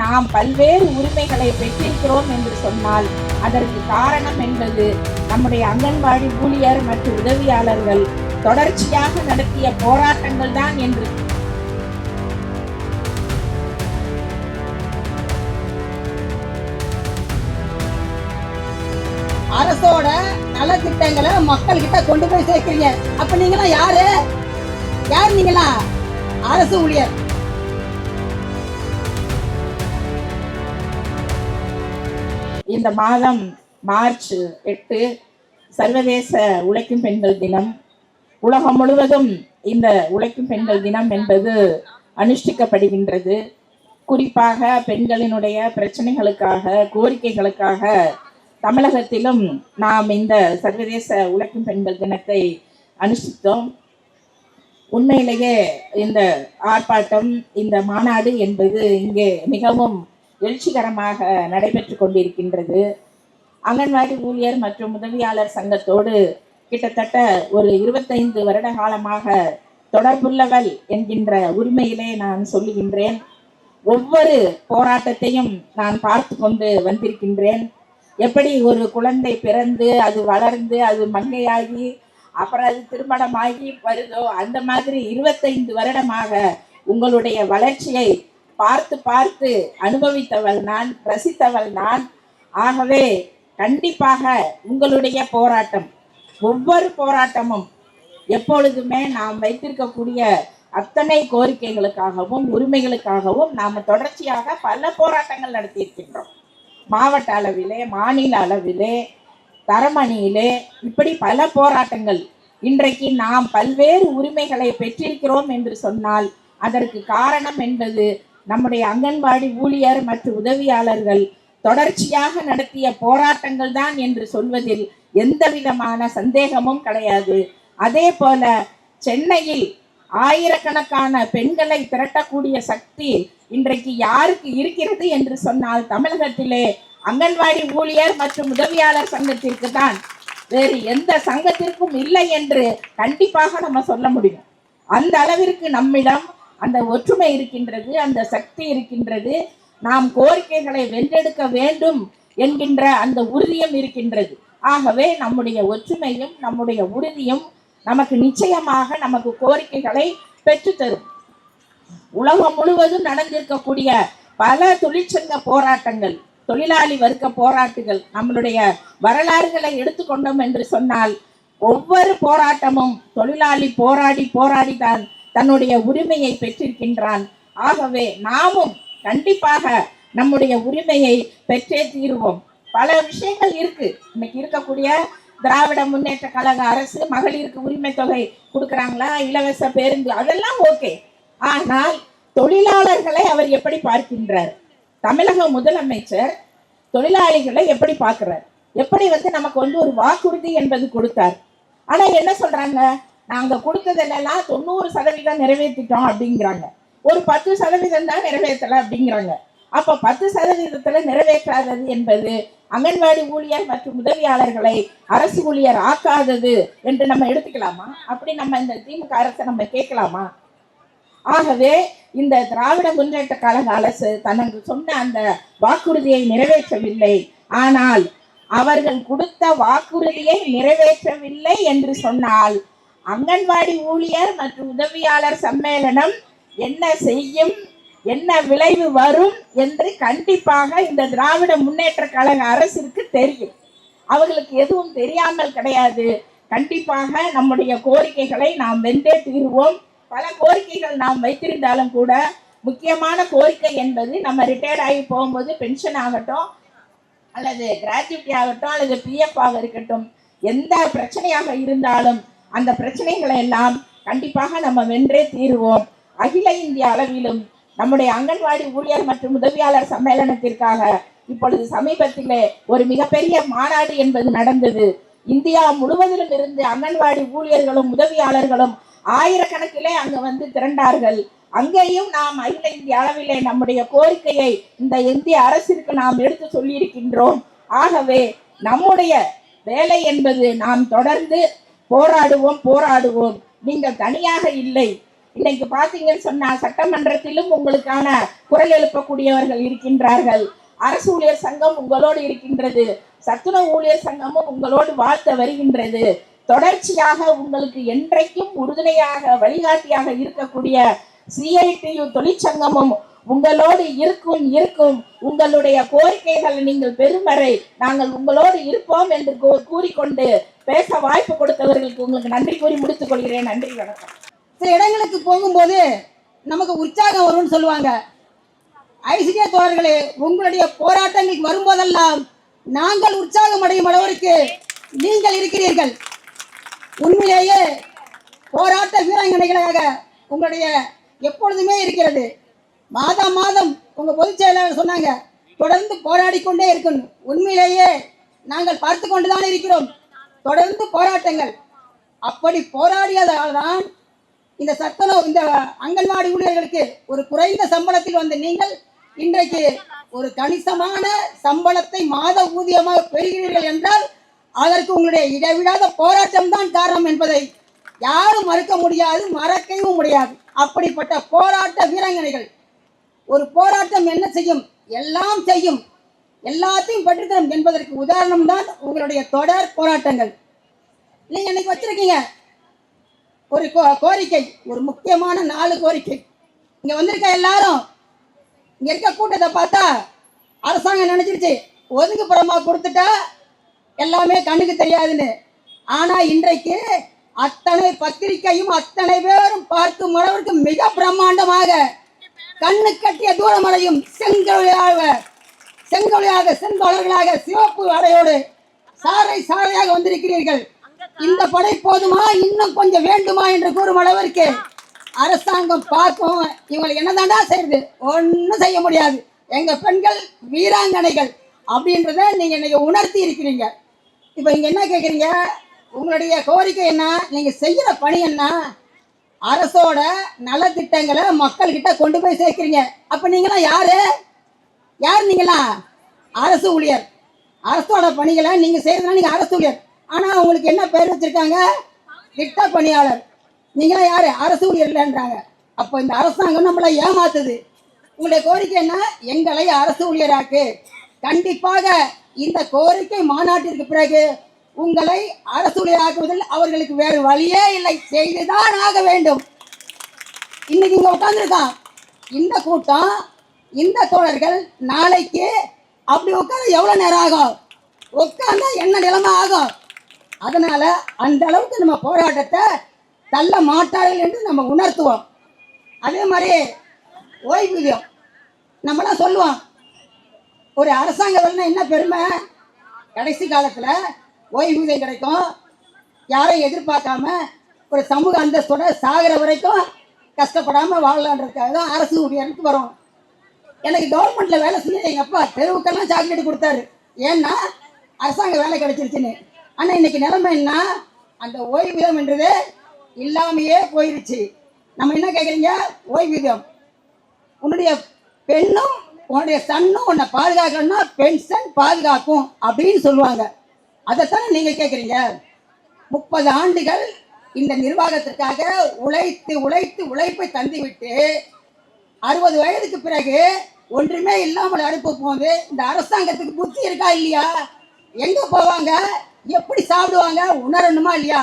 நாம் பல்வேறு உரிமைகளை பெற்றிருக்கிறோம் என்று சொன்னால் அதற்கு காரணம் என்பது நம்முடைய அங்கன்வாடி ஊழியர் மற்றும் உதவியாளர்கள் தொடர்ச்சியாக நடத்திய போராட்டங்கள் தான் என்று. அரசோட நலத்திட்டங்களை மக்கள் கிட்ட கொண்டு போய் சேர்க்கிறீங்க. அப்ப நீங்களா யாரு? யார் நீங்களா அரசு ஊழியர். இந்த மாதம் மார்ச் எட்டு சர்வதேச உழைக்கும் பெண்கள் தினம். உலகம் முழுவதும் இந்த உழைக்கும் பெண்கள் தினம் என்பது அனுஷ்டிக்கப்படுகின்றது. குறிப்பாக பெண்களினுடைய பிரச்சனைகளுக்காக கோரிக்கைகளுக்காக தமிழகத்திலும் நாம் இந்த சர்வதேச உழைக்கும் பெண்கள் தினத்தை அனுஷ்டித்தோம். உண்மையிலேயே இந்த ஆர்ப்பாட்டம் இந்த மாநாடு என்பது இங்கே மிகவும் எழுச்சிகரமாக நடைபெற்று கொண்டிருக்கின்றது. அங்கன்வாடி ஊழியர் மற்றும் உதவியாளர் சங்கத்தோடு கிட்டத்தட்ட ஒரு இருபத்தைந்து வருட காலமாக தொடர்புள்ளவள் என்கின்ற உரிமையிலே நான் சொல்லுகின்றேன். ஒவ்வொரு போராட்டத்தையும் நான் பார்த்து கொண்டு வந்திருக்கின்றேன். எப்படி ஒரு குழந்தை பிறந்து அது வளர்ந்து அது மங்கையாகி அப்புறம் அது திருமணமாகி வருதோ அந்த மாதிரி இருபத்தைந்து வருடமாக உங்களுடைய வளர்ச்சியை பார்த்து பார்த்து அனுபவித்தவள் நான் ரசித்தவள் நான். ஆகவே கண்டிப்பாக உங்களுடைய போராட்டம் ஒவ்வொரு போராட்டமும் எப்பொழுதுமே நாம் வைத்திருக்கக்கூடிய அத்தனை கோரிக்கைகளுக்காகவும் உரிமைகளுக்காகவும் நாம் தொடர்ச்சியாக பல போராட்டங்கள் நடத்தியிருக்கின்றோம். மாவட்ட அளவிலே மாநில அளவிலே தரமணியிலே இப்படி பல போராட்டங்கள். இன்றைக்கு நாம் பல்வேறு உரிமைகளை பெற்றிருக்கிறோம் என்று சொன்னால் அதற்கு காரணம் என்பது நம்முடைய அங்கன்வாடி ஊழியர் மற்றும் உதவியாளர்கள் தொடர்ச்சியாக நடத்திய போராட்டங்கள் தான் என்று சொல்வதில் எந்த விதமான சந்தேகமும் கிடையாது. அதே போல சென்னையில் ஆயிரக்கணக்கான பெண்களை திரட்டக்கூடிய சக்தி இன்றைக்கு யாருக்கு இருக்கிறது என்று சொன்னால் தமிழகத்திலே அங்கன்வாடி ஊழியர் மற்றும் உதவியாளர் சங்கத்திற்கு தான். வேறு எந்த சங்கத்திற்கும் இல்லை என்று கண்டிப்பாக நம்ம சொல்ல முடியும். அந்த அளவிற்கு நம்மிடம் அந்த ஒற்றுமை இருக்கின்றது அந்த சக்தி இருக்கின்றது நாம் கோரிக்கைகளை வென்றெடுக்க வேண்டும் என்கின்ற அந்த உறுதியும் இருக்கின்றது. ஆகவே நம்முடைய ஒற்றுமையும் நம்முடைய உறுதியும் நமக்கு நிச்சயமாக நமக்கு கோரிக்கைகளை பெற்றுத்தரும். உலகம் முழுவதும் நடந்திருக்கக்கூடிய பல தொழிற்சங்க போராட்டங்கள் தொழிலாளி வர்க்க போராட்டுகள் நம்மளுடைய வரலாறுகளை எடுத்துக்கொண்டோம் என்று சொன்னால் ஒவ்வொரு போராட்டமும் தொழிலாளி போராடி போராடிதான் தன்னுடைய உரிமையை பெற்றிருக்கின்றான். ஆகவே நாமும் கண்டிப்பாக நம்முடைய உரிமையை பெற்றே தீருவோம். பல விஷயங்கள் இருக்கு. இன்னைக்கு இருக்கக்கூடிய திராவிட முன்னேற்ற கழக அரசு மகளிருக்கு உரிமை தொகை கொடுக்குறாங்களா? இலவச பேருந்து அதெல்லாம் ஓகே. ஆனால் தொழிலாளர்களை அவர் எப்படி பார்க்கின்றார்? தமிழக முதலமைச்சர் தொழிலாளிகளை எப்படி பார்க்கிறார்? எப்படி வந்து நமக்கு வந்து ஒரு வாக்குறுதி என்பது கொடுத்தார்? ஆனா என்ன சொல்றாங்க? நாங்க கொடுத்ததெல்லாம் தொண்ணூறு சதவீதம் நிறைவேற்றிட்டோம் அப்படிங்கிறாங்க. ஒரு பத்து சதவீதம் தான் நிறைவேற்றலை அப்படிங்கிறாங்க. அப்ப பத்து சதவீதத்துல நிறைவேற்றாதது என்பது அங்கன்வாடி ஊழியர் மற்றும் உதவியாளர்களை அரசு ஊழியர் ஆக்காதது என்று நம்ம எடுத்துக்கலாமா? அப்படி நம்ம இந்த திமுக அரசை நம்ம கேட்கலாமா? ஆகவே இந்த திராவிட முன்னேற்ற கழக அரசு தனக்கு சொன்ன அந்த வாக்குறுதியை நிறைவேற்றவில்லை. ஆனால் அவர்கள் கொடுத்த வாக்குறுதியை நிறைவேற்றவில்லை என்று சொன்னால் அங்கன்வாடி ஊழியர் மற்றும் உதவியாளர் சம்மேளனம் என்ன செய்யும் என்ன விளைவு வரும் என்று கண்டிப்பாக இந்த திராவிட முன்னேற்ற கழக அரசிற்கு தெரியும். அவர்களுக்கு எதுவும் தெரியாமல் கிடையாது. கண்டிப்பாக நம்முடைய கோரிக்கைகளை நாம் வென்றே தீர்வோம். பல கோரிக்கைகள் நாம் வைத்திருந்தாலும் கூட முக்கியமான கோரிக்கை என்பது நம்ம ரிட்டையர்ட் ஆகி போகும்போது பென்ஷன் ஆகட்டும் அல்லது கிராஜுவிட்டி ஆகட்டும் அல்லது பிஎஃப் ஆக இருக்கட்டும் எந்த பிரச்சனையாக இருந்தாலும் அந்த பிரச்சனைகளை எல்லாம் கண்டிப்பாக நம்ம வென்றே தீருவோம். அகில இந்திய அளவிலும் நம்முடைய அங்கன்வாடி ஊழியர் மற்றும் உதவியாளர் சம்மேளனத்திற்காக இப்பொழுது சமீபத்திலே ஒரு மிகப்பெரிய மாநாடு என்பது நடந்தது. இந்தியா முழுவதிலும் இருந்து அங்கன்வாடி ஊழியர்களும் உதவியாளர்களும் ஆயிரக்கணக்கிலே அங்கு வந்து திரண்டார்கள். அங்கேயும் நாம் அகில இந்திய அளவிலே நம்முடைய கோரிக்கையை இந்த இந்திய அரசிற்கு நாம் எடுத்து சொல்லியிருக்கின்றோம். ஆகவே நம்முடைய வேலை என்பது நாம் தொடர்ந்து போராடுவோம் போராடுவோம். நீங்கள் தனியாக இல்லை. இன்னைக்கு பாத்தீங்கன்னு சொன்னா சட்டமன்றத்திலும் உங்களுக்கான குரல் எழுப்பக்கூடியவர்கள் இருக்கின்றார்கள். அரசு ஊழியர் சங்கம் உங்களோடு இருக்கின்றது. சத்துணவு ஊழியர் சங்கமும் உங்களோடு வாழ்த்த வருகின்றது. தொடர்ச்சியாக உங்களுக்கு என்றைக்கும் உறுதுணையாக வழிகாட்டியாக இருக்கக்கூடிய சிஐடியு தொழிற்சங்கமும் உங்களோடு இருக்கும் இருக்கும். உங்களுடைய கோரிக்கைகளை நீங்கள் பெறும் வரை நாங்கள் உங்களோடு இருப்போம் என்று கூ- கூறிக்கொண்டு பேச வாய்ப்பு கொடுத்தவர்களுக்கு உங்களுக்கு நன்றி கூறி முடித்துக் கொள்கிறேன். நன்றி வணக்கம். சில இடங்களுக்கு போகும்போது நமக்கு உற்சாகம் வரும்னு சொல்லுவாங்க. ஐசிடிய தோழர்களே உங்களுடைய போராட்டங்களுக்கு வரும்போதெல்லாம் நாங்கள் உற்சாகம் அடையும் அளவிற்கு நீங்கள் இருக்கிறீர்கள். உண்மையிலேயே போராட்ட வீராங்கனைகளாக உங்களுடைய எப்பொழுதுமே இருக்கிறது. மாதம் மாதம் உங்க பொதுச் செயலாளர் சொன்னாங்க தொடர்ந்து போராடி கொண்டே இருக்கணும். உண்மையிலேயே நாங்கள் பார்த்து கொண்டுதான் இருக்கிறோம். தொடர்ந்து போராட்டங்கள். அப்படி போராடியதால் தான் இந்த சத்துணவு இந்த அங்கன்வாடி ஊழியர்களுக்கு ஒரு குறைந்த சம்பளத்தில் வந்த நீங்கள் இன்றைக்கு ஒரு கணிசமான சம்பளத்தை மாத ஊதியமாக பெறுகிறீர்கள் என்றால் அதற்கு உங்களுடைய இடைவிடாத போராட்டம் தான் காரணம் என்பதை யாரும் மறுக்க முடியாது மறக்கவும் முடியாது. அப்படிப்பட்ட போராட்ட வீராங்கனைகள் ஒரு போராட்டம் என்ன செய்யும்? எல்லாம் செய்யும். எல்லாத்தையும் பெற்றுத்தரும் என்பதற்கு உதாரணம் தான் உங்களுடைய தொடர் போராட்டங்கள். நீங்க இன்னைக்கு வச்சிருக்கீங்க. ஒரு கோ- கோரிக்கை. ஒரு முக்கியமான நாலு கோரிக்கை. இங்க வந்திருக்க எல்லாரும் இங்க இருக்க கூட்டத்தை பார்த்தா அரசாங்கம் நினைச்சிருச்சு. ஒதுக்குப்புறமா கொடுத்துட்டா எல்லாமே கண்ணுக்கு தெரியாதுன்னு. ஆனா இன்றைக்கு அத்தனை பத்திரிகையும் அத்தனை பேரும் பார்க்கும் அளவிற்கு மிக பிரம்மாண்டமாக கண்ணு கட்டிய தூரமலையும் செங்கொழியாக செங்கொழியாக செந்தொழர்களாக சிவப்பு அறையோடு சாறை சாறையாக வந்திருக்கிறீர்கள். இந்த படை போதுமா? இன்னும் கொஞ்சம் வேண்டுமா என்று கூறும் அளவிற்கு அரசாங்கம் பார்க்கும் இவங்களை என்னதாண்டா செய்யுது ஒன்றும் செய்ய முடியாது. எங்க பெண்கள் வீராங்கனைகள் அப்படின்றத நீங்க இன்னைக்கு உணர்த்தி இருக்கிறீங்க. இப்போ இங்க என்ன கேட்குறீங்க உங்களுடைய கோரிக்கை என்ன? நீங்க செய்யற பணி என்ன? அரசோட நலத்திட்டங்களை மக்கள்கிட்ட கொண்டு போய் சேர்க்குறீங்க. அப்போ நீங்களாம் யார்? யார் நீங்களா? அரசு ஊழியர். அரசோட பணிகளை நீங்கள் செய்யறதுனா நீங்கள் அரசு ஊழியர். ஆனால் உங்களுக்கு என்ன பேர் வச்சுருக்காங்க? திட்ட பணியாளர். நீங்களாம் யார்? அரசு ஊழியர் இல்லைன்றாங்க. அப்போ இந்த அரசாங்கம் நம்மளை ஏமாத்துது. உங்களுடைய கோரிக்கை என்ன? எங்களை அரசு ஊழியராக்கு. கண்டிப்பாக இந்த கோரிக்கை மாநாட்டிற்கு பிறகு உங்களை அரசுடையாக்குவதில் அவர்களுக்கு வேறு வழியே இல்லை. செய்துதான் ஆக வேண்டும். இன்னைக்கு இங்க உட்காந்துருக்கான் இந்த கூட்டம் இந்த தோழர்கள் நாளைக்கு அப்படி உட்காந்து எவ்வளவு நேரம் ஆகும்? உட்காந்தா என்ன நிலைமை ஆகும்? அதனால அந்த அளவுக்கு நம்ம போராட்டத்தை தள்ள மாட்டார்கள் என்று நம்ம உணர்த்துவோம். அதே மாதிரி ஓய்வூதியம் நம்மளாம் சொல்லுவோம். ஒரு அரசாங்க வேலைன்னா என்ன பெருமை? கடைசி காலத்துல ஓய்வூதியம் கிடைக்கும். யாரையும் எதிர்பார்க்காம ஒரு சமூக அந்தஸ்தோட சாகிற வரைக்கும் கஷ்டப்படாமல் வாழலான்றதுக்காக தான் அரசு ஊழியருக்கு வரும். எனக்கு கவர்மெண்ட்டில் வேலை செஞ்சு எங்கள் அப்பா தெருவுக்கெல்லாம் சாக்லேட் கொடுத்தாரு. ஏன்னா அரசாங்க வேலை கிடைச்சிருச்சுன்னு. ஆனால் இன்னைக்கு நிலைமை என்ன அந்த ஓய்வூதியம் என்றது இல்லாமையே போயிருச்சு. நம்ம என்ன கேட்குறீங்க ஓய்வூதியம் உன்னுடைய பெண்ணும் உன்னுடைய சன்னும் உன்னை பாதுகாக்கணும்னா பென்ஷன் பாதுகாக்கும் அப்படின்னு சொல்லுவாங்க. அதைத்தானே நீங்க கேட்குறீங்க முப்பது ஆண்டுகள் இந்த நிர்வாகத்திற்காக உழைத்து உழைத்து உழைப்பை தந்துவிட்டு அறுபது வயதுக்கு பிறகு ஒன்றுமே இல்லாமல் அனுப்ப போது இந்த அரசாங்கத்துக்கு புத்தி இருக்கா இல்லையா? எங்க போவாங்க? எப்படி சாப்பிடுவாங்க? உணரணுமா இல்லையா?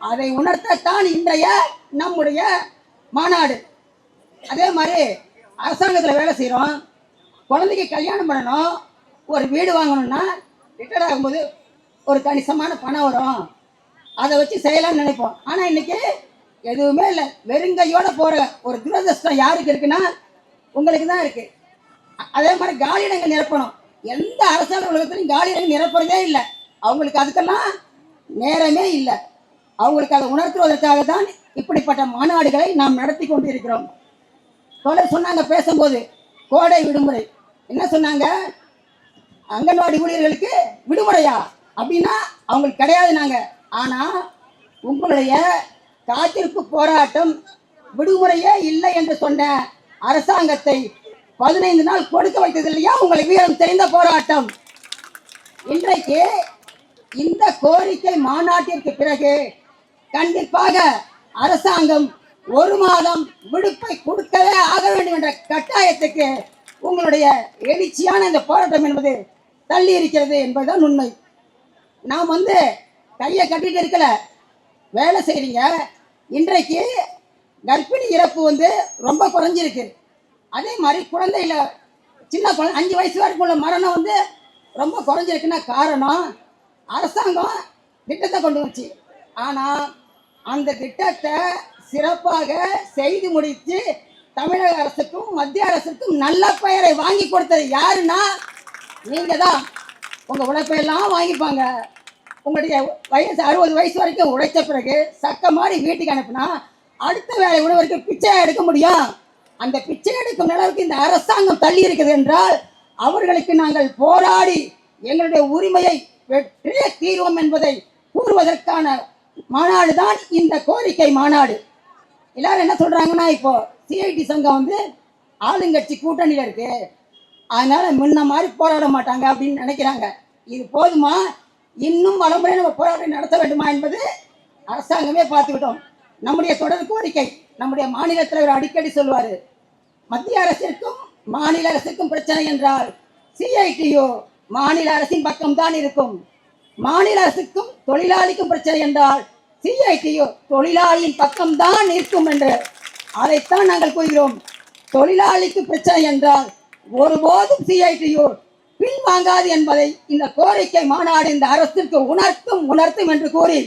அதை உணர்த்தத்தான் இன்றைய நம்முடைய மாநாடு. அதே மாதிரி அரசாங்கத்தில் வேலை செய்கிறோம் குழந்தைக்கு கல்யாணம் பண்ணணும். ஒரு வீடு வாங்கணும்னா ரிட்டையர் ஆகும்போது ஒரு கணிசமான பணம் வரும். அதை வச்சு செய்யலாம்னு நினைப்போம். ஆனால் இன்னைக்கு எதுவுமே இல்லை. வெறுங்கையோட போகிற ஒரு துரதிருஷ்டம் யாருக்கு இருக்குன்னா உங்களுக்கு தான் இருக்கு. அதே மாதிரி காலியிடங்கள் நிரப்பணும். எந்த அரசாங்க உலகத்திலையும் காலியிடங்கள் நிரப்புறதே இல்லை. அவங்களுக்கு அதுக்கெல்லாம் நேரமே இல்லை. அவங்களுக்கு அதை உணர்த்துவதற்காக தான் இப்படிப்பட்ட மாநாடுகளை நாம் நடத்தி கொண்டு இருக்கிறோம் தோழர் சொன்னாங்க பேசும்போது கோடை விடுமுறை. என்ன சொன்னாங்க? அங்கன்வாடி ஊழியர்களுக்கு விடுமுறையா? அப்படின்னா அவங்களுக்கு கிடையாது நாங்கள் ஆனால் உங்களுடைய காத்திருப்பு போராட்டம் விடுமுறையே இல்லை என்று சொன்ன அரசாங்கத்தை பதினைந்து நாள் கொடுக்க வைத்தது இல்லையா? உங்களை வீரம் தெரிந்த போராட்டம். இன்றைக்கு இந்த கோரிக்கை மாநாட்டிற்கு பிறகு கண்டிப்பாக அரசாங்கம் ஒரு மாதம் விடுப்பை கொடுக்கவே ஆக வேண்டும் என்ற கட்டாயத்துக்கு உங்களுடைய எழுச்சியான இந்த போராட்டம் என்பது தள்ளி இருக்கிறது என்பதுதான் உண்மை. நாம் வந்து கையை கட்டிட்டு இருக்கல. வேலை செய்கிறீங்க இன்றைக்கு கர்ப்பிணி இறப்பு வந்து ரொம்ப குறைஞ்சிருக்கு. அதே மாதிரி குழந்தையில சின்ன குழந்தை அஞ்சு வயசு வரைக்கும் உள்ள மரணம் வந்து ரொம்ப குறைஞ்சிருக்குன்னா காரணம் அரசாங்கம் திட்டத்தை கொண்டு வந்துச்சு. ஆனால் அந்த திட்டத்தை சிறப்பாக செய்து முடித்து தமிழக அரசுக்கும் மத்திய அரசுக்கும் நல்ல பெயரை வாங்கி கொடுத்தது யாருன்னா நீங்கள் தான் உங்கள் உழைப்பையெல்லாம் வாங்கிப்பாங்க. உங்களுடைய வயசு அறுபது வயசு வரைக்கும் உழைத்த பிறகு சக்க மாதிரி வீட்டுக்கு அனுப்புனா அடுத்த வேலை உணவருக்கு பிச்சை எடுக்க முடியும். அந்த பிச்சை எடுக்கும் அளவுக்கு இந்த அரசாங்கம் தள்ளி இருக்குது என்றால் அவர்களுக்கு நாங்கள் போராடி எங்களுடைய உரிமையை வெற்றிய தீர்வோம் என்பதை கூறுவதற்கான மாநாடு தான் இந்த கோரிக்கை மாநாடு. எல்லாரும் என்ன சொல்றாங்கன்னா இப்போ சிஐடி சங்கம் வந்து ஆளுங்கட்சி கூட்டணியில் இருக்கு. அதனால முன்ன மாதிரி போராட மாட்டாங்க அப்படின்னு நினைக்கிறாங்க. இது போதுமா? இன்னும் வளமுறை நம்ம போராட்டம் நடத்த வேண்டுமா என்பது அரசாங்கமே பார்த்துக்கிட்டோம். நம்முடைய தொடர் கோரிக்கை நம்முடைய மாநில தலைவர் அடிக்கடி சொல்வார் மத்திய அரசிற்கும் மாநில அரசுக்கும் பிரச்சனை என்றால் சிஐடியோ மாநில அரசின் பக்கம்தான் இருக்கும். மாநில அரசுக்கும் தொழிலாளிக்கும் பிரச்சனை என்றால் சிஐடியோ தொழிலாளியின் பக்கம்தான் இருக்கும் என்று அதைத்தான் நாங்கள் கூறுகிறோம். தொழிலாளிக்கு பிரச்சனை என்றால் ஒருபோதும் சிஐடியோ பின்வாங்காது என்பதை இந்த கோரிக்கை மாநாடு இந்த அரசிற்கு உணர்த்தும் உணர்த்தும் என்று கூறி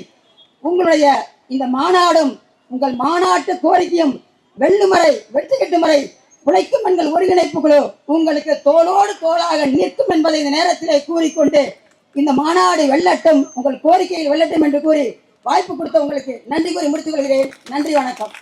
உங்களுடைய இந்த மாநாடும் உங்கள் மாநாட்டு கோரிக்கையும் வெள்ளுமறை வெற்றி கட்டுமறை உழைக்கும் எங்கள் ஒருங்கிணைப்பு குழு உங்களுக்கு தோளோடு தோளாக நிற்கும் என்பதை இந்த நேரத்திலே கூறிக்கொண்டு இந்த மாநாடு வெல்லட்டும் உங்கள் கோரிக்கையில் வெல்லட்டும் என்று கூறி வாய்ப்பு கொடுத்த உங்களுக்கு நன்றி கூறி முடித்துக் கொள்கிறேன். நன்றி வணக்கம்.